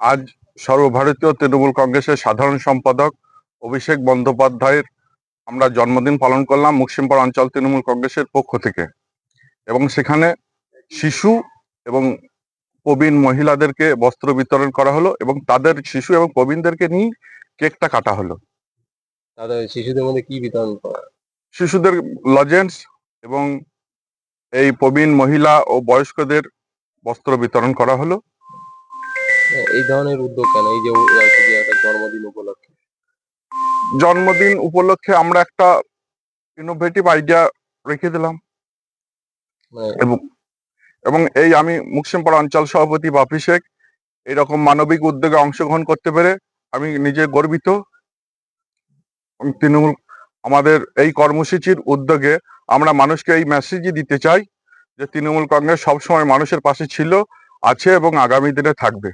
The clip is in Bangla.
আজ সর্বভারতীয় তৃণমূল কংগ্রেসের সাধারণ সম্পাদক অভিষেক বন্দ্যোপাধ্যায়ের আমরা জন্মদিন পালন করলাম মুকসিমপাড়া অঞ্চল তৃণমূল কংগ্রেসের পক্ষ থেকে। এবং সেখানে শিশু এবং প্রবীণ মহিলাদেরকে বস্ত্র বিতরণ করা হলো এবং তাদের শিশু এবং প্রবীণদেরকে নিয়ে কেকটা কাটা হলো। তাদের শিশুদের মধ্যে কি বিতরণ করা? শিশুদের লজেন্স এবং এই প্রবীণ মহিলা ও বয়স্কদের বস্ত্র বিতরণ করা হলো। এই ধরনের উদ্যোগ কেন? এই যে একটা জন্মদিন উপলক্ষে। জন্মদিন উপলক্ষে আমরা একটা ইনোভেটিভ আইডিয়া রেখে দিলাম। মানে এবং এবং এই আমি মুকসিমপাড়া অঞ্চল সভাপতি বাপি শেখ এরকম মানবিক উদ্যোগে অংশগ্রহণ করতে পেরে আমি নিজে গর্বিত। তৃণমূল আমাদের এই কর্মসূচির উদ্যোগে আমরা মানুষকে এই মেসেজই দিতে চাই যে তৃণমূল কংগ্রেস সবসময় মানুষের পাশে ছিল আছে এবং আগামী দিনে থাকবে।